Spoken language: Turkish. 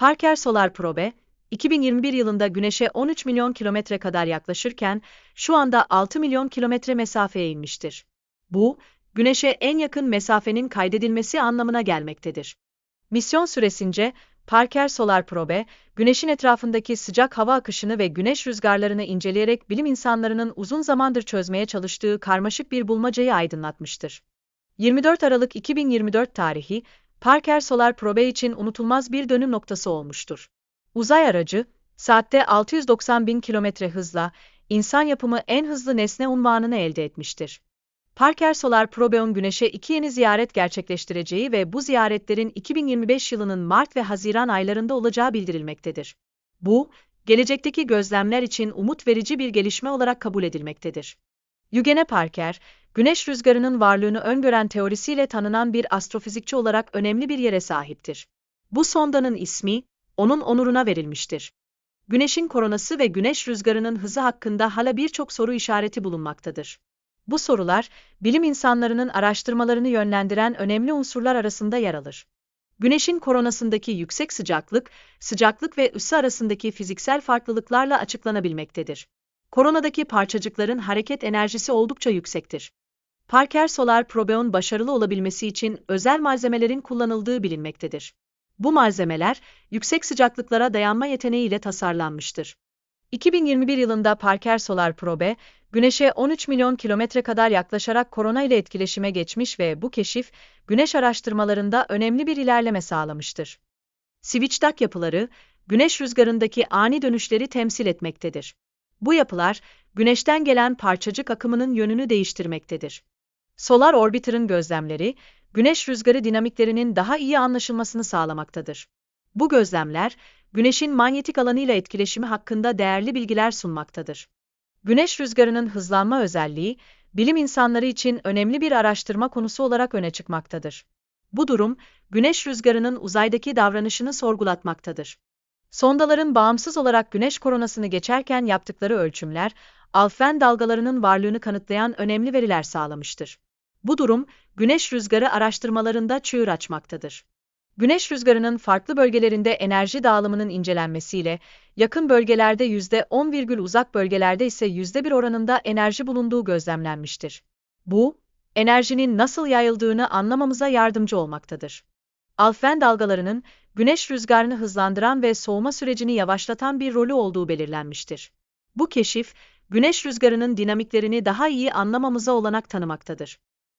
Parker Solar Probe, 2021 yılında Güneş'e 13 milyon kilometre kadar yaklaşırken, şu anda 6 milyon kilometre mesafeye inmiştir. Bu, Güneş'e en yakın mesafenin kaydedilmesi anlamına gelmektedir. Misyon süresince, Parker Solar Probe, Güneş'in etrafındaki sıcak hava akışını ve güneş rüzgarlarını inceleyerek bilim insanlarının uzun zamandır çözmeye çalıştığı karmaşık bir bulmacayı aydınlatmıştır. 24 Aralık 2024 tarihi, Parker Solar Probe için unutulmaz bir dönüm noktası olmuştur. Uzay aracı, saatte 690 bin kilometre hızla, insan yapımı en hızlı nesne unvanını elde etmiştir. Parker Solar Probe'un Güneş'e iki yeni ziyaret gerçekleştireceği ve bu ziyaretlerin 2025 yılının Mart ve Haziran aylarında olacağı bildirilmektedir. Bu, gelecekteki gözlemler için umut verici bir gelişme olarak kabul edilmektedir. Eugene Parker, güneş rüzgarının varlığını öngören teorisiyle tanınan bir astrofizikçi olarak önemli bir yere sahiptir. Bu sondanın ismi, onun onuruna verilmiştir. Güneşin koronası ve güneş rüzgarının hızı hakkında hala birçok soru işareti bulunmaktadır. Bu sorular, bilim insanlarının araştırmalarını yönlendiren önemli unsurlar arasında yer alır. Güneşin koronasındaki yüksek sıcaklık, sıcaklık ve ısı arasındaki fiziksel farklılıklarla açıklanabilmektedir. Koronadaki parçacıkların hareket enerjisi oldukça yüksektir. Parker Solar Probe'un başarılı olabilmesi için özel malzemelerin kullanıldığı bilinmektedir. Bu malzemeler, yüksek sıcaklıklara dayanma yeteneğiyle tasarlanmıştır. 2021 yılında Parker Solar Probe, Güneş'e 13 milyon kilometre kadar yaklaşarak korona ile etkileşime geçmiş ve bu keşif, güneş araştırmalarında önemli bir ilerleme sağlamıştır. Switchback yapıları, güneş rüzgarındaki ani dönüşleri temsil etmektedir. Bu yapılar, güneşten gelen parçacık akımının yönünü değiştirmektedir. Solar Orbiter'ın gözlemleri, güneş rüzgarı dinamiklerinin daha iyi anlaşılmasını sağlamaktadır. Bu gözlemler, güneşin manyetik alanıyla etkileşimi hakkında değerli bilgiler sunmaktadır. Güneş rüzgarının hızlanma özelliği, bilim insanları için önemli bir araştırma konusu olarak öne çıkmaktadır. Bu durum, güneş rüzgarının uzaydaki davranışını sorgulatmaktadır. Sondaların bağımsız olarak güneş koronasını geçerken yaptıkları ölçümler, alfen dalgalarının varlığını kanıtlayan önemli veriler sağlamıştır. Bu durum, güneş rüzgarı araştırmalarında çığır açmaktadır. Güneş rüzgarının farklı bölgelerinde enerji dağılımının incelenmesiyle, yakın bölgelerde %10, uzak bölgelerde ise %1 oranında enerji bulunduğu gözlemlenmiştir. Bu, enerjinin nasıl yayıldığını anlamamıza yardımcı olmaktadır. Alfen dalgalarının, güneş rüzgarını hızlandıran ve soğuma sürecini yavaşlatan bir rolü olduğu belirlenmiştir. Bu keşif, güneş rüzgarının dinamiklerini daha iyi anlamamıza olanak tanımaktadır.